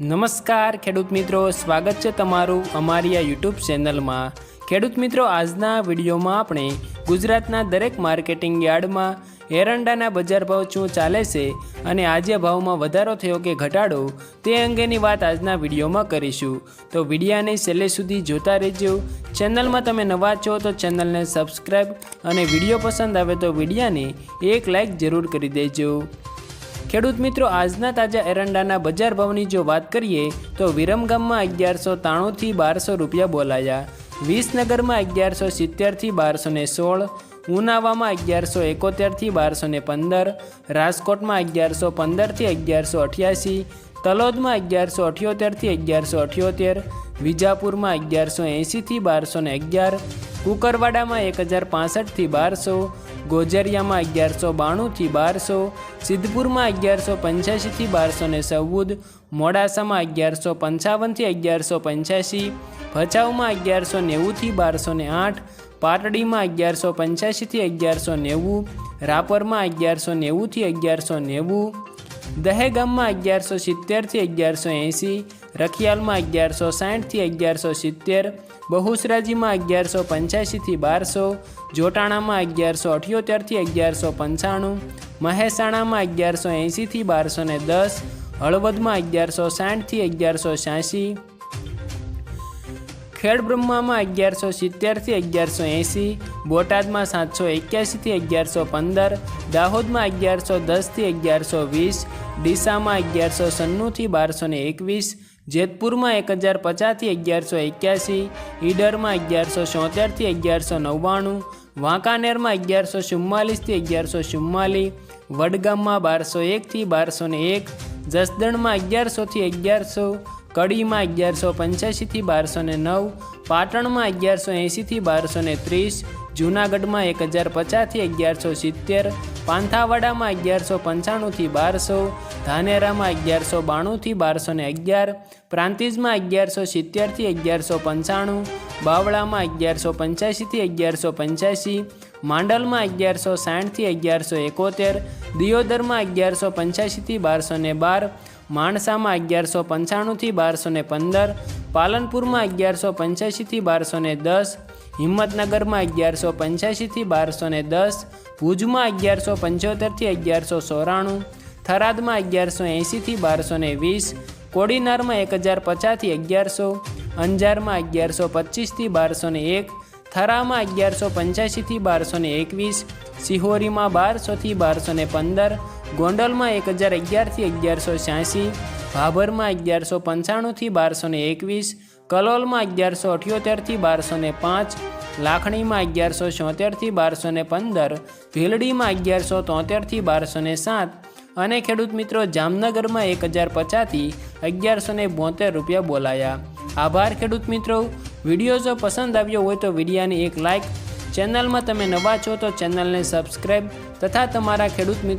નમસ્કાર, ખેડૂત મિત્રો. સ્વાગત છે તમારું અમારી આ યુટ્યુબ ચેનલમાં. ખેડૂત મિત્રો, આજના વિડીયોમાં આપણે ગુજરાતના દરેક માર્કેટિંગ યાર્ડમાં એરંડાના બજાર ભાવ શું ચાલે છે અને આજે ભાવમાં વધારો થયો કે ઘટાડો તે અંગેની વાત આજના વિડીયોમાં કરીશું. તો વિડીયાને છેલ્લે સુધી જોતા રહેજો. ચેનલમાં તમે નવા છો તો ચેનલને સબસ્ક્રાઈબ અને વીડિયો પસંદ આવે તો વિડીયાને એક લાઇક જરૂર કરી દેજો. ખેડૂત મિત્રો, આજના તાજા એરંડાના બજાર ભાવની જો વાત કરીએ, તો વિરમગામમાં અગિયારસો ત્રાણુંથી બારસો રૂપિયા બોલાયા. વિસનગરમાં અગિયારસો સિત્તેરથી બારસો ને સોળ, ઉનાવામાં અગિયારસો એકોતેરથી બારસો ને પંદર, રાજકોટમાં અગિયારસો પંદરથી અગિયારસો અઠ્યાસી, તલોદમાં અગિયારસો અઠ્યોતેરથી અગિયારસો અઠ્યોતેર, વિજાપુરમાં અગિયારસો એંશીથી બારસો ને અગિયાર કુકરવાડામાં એક હજાર પાસઠથી બારસો, ગોજરિયામાં અગિયારસો બાણુંથી બારસો, સિદ્ધપુરમાં અગિયારસો પંચ્યાસીથી બારસો ને ચૌદ, મોડાસામાં અગિયારસો પંચાવનથી અગિયારસો પંચ્યાસી, ભચાઉમાં અગિયારસો નેવુંથી બારસો ને આઠ, પાટડીમાં અગિયારસો પંચ્યાસીથી અગિયારસો નેવું, રાપરમાં અગિયારસો નેવુંથી અગિયારસો નેવું, દહેગામમાં અગિયારસો સિત્તેરથી અગિયારસો એંસી, રખિયાલમાં અગિયારસો સાઠથી અગિયારસો સિત્તેર બહુસરાજીમાં અગિયારસો પંચ્યાસીથી બારસો, જોટાણામાં અગિયારસો અઠ્યોતેરથી અગિયારસો પંચાણું, મહેસાણામાં અગિયારસો એંશીથી બારસો ને દસ, હળવદમાં અગિયારસો સાઠથી અગિયારસો છ્યાસી ખેડબ્રહ્મામાં અગિયારસો સિત્તેરથી અગિયારસો એંસી બોટાદમાં સાતસો એક્યાસીથી અગિયારસો પંદર, દાહોદમાં અગિયારસો દસથી અગિયારસો વીસ, ડીસામાં અગિયારસો સન્નુંથી બારસો ને એકવીસ જેતપુરમાં એક હજાર પચાસથી અગિયારસો એક્યાસી, ઈડરમાં અગિયારસો છોતેરથી અગિયારસો નવ્વાણું, વાંકાનેરમાં અગિયારસો ચુમ્માલીસથી અગિયારસો ચુમ્માલીસ વડગામમાં બારસો એકથી બારસો ને એક, જસદણમાં અગિયારસોથી અગિયારસો કડીમાં અગિયારસો પંચ્યાસીથી બારસો ને નવ, પાટણમાં અગિયારસો એંશીથી બારસો ને ત્રીસ, જૂનાગઢમાં એક હજાર પચાસથી અગિયારસો સિત્તેર, પાંથાવાડામાં અગિયારસો પંચાણુંથી બારસો, ધાનેરામાં અગિયારસો બાણુંથી બારસો ને અગિયાર, પ્રાંતિજમાં અગિયારસો સિત્તેરથી અગિયારસો પંચાણું, બાવળામાં અગિયારસો પંચ્યાસીથી અગિયારસો પંચ્યાસી માંડલમાં અગિયારસો સાઠથી અગિયારસો એકોતેર, દિયોદરમાં અગિયારસો પંચ્યાસીથી બારસો ને બાર માણસામાં અગિયારસો પંચાણુંથી બારસો ને પંદર, પાલનપુરમાં અગિયારસો પંચ્યાસીથી બારસો ને દસ, હિંમતનગરમાં અગિયારસો પંચ્યાસીથી બારસો ને દસ, ભુજમાં અગિયારસો પંચોતેરથી અગિયારસો ચોરાણું, થરાદમાં અગિયારસો એંશીથી બારસો ને વીસ, કોડીનારમાં એક હજાર પચાસથી અગિયારસો, અંજારમાં અગિયારસો પચીસથી બારસો ને એક, થરામાં અગિયારસો પંચ્યાસીથી બારસો ને એકવીસ, સિહોરીમાં બારસોથી બારસો ને પંદર ગોંડલમાં એક હજાર અગિયારથી અગિયારસો છ્યાસી ભાભરમાં અગિયારસો પંચાણુંથી બારસો ને એકવીસ, કલોલમાં અગિયારસો અઠ્યોતેરથી બારસો ને પાંચ, લાખણીમાં અગિયારસો છોતેરથી બારસો ને પંદર, ભીલડીમાં અગિયારસો તોતેરથી બારસો ને સાત અને ખેડૂત મિત્રો જામનગરમાં એક હજાર પચાસથી અગિયારસો ને બોતેર રૂપિયા બોલાયા. આભાર ખેડૂત મિત્રો. વીડિયો જો પસંદ આવ્યો હોય તો વિડીયાની એક લાઇક ચેનલમાં તમે નવા છો તો ચેનલને સબસ્ક્રાઈબ તથા તમારા ખેડૂત મિત્રો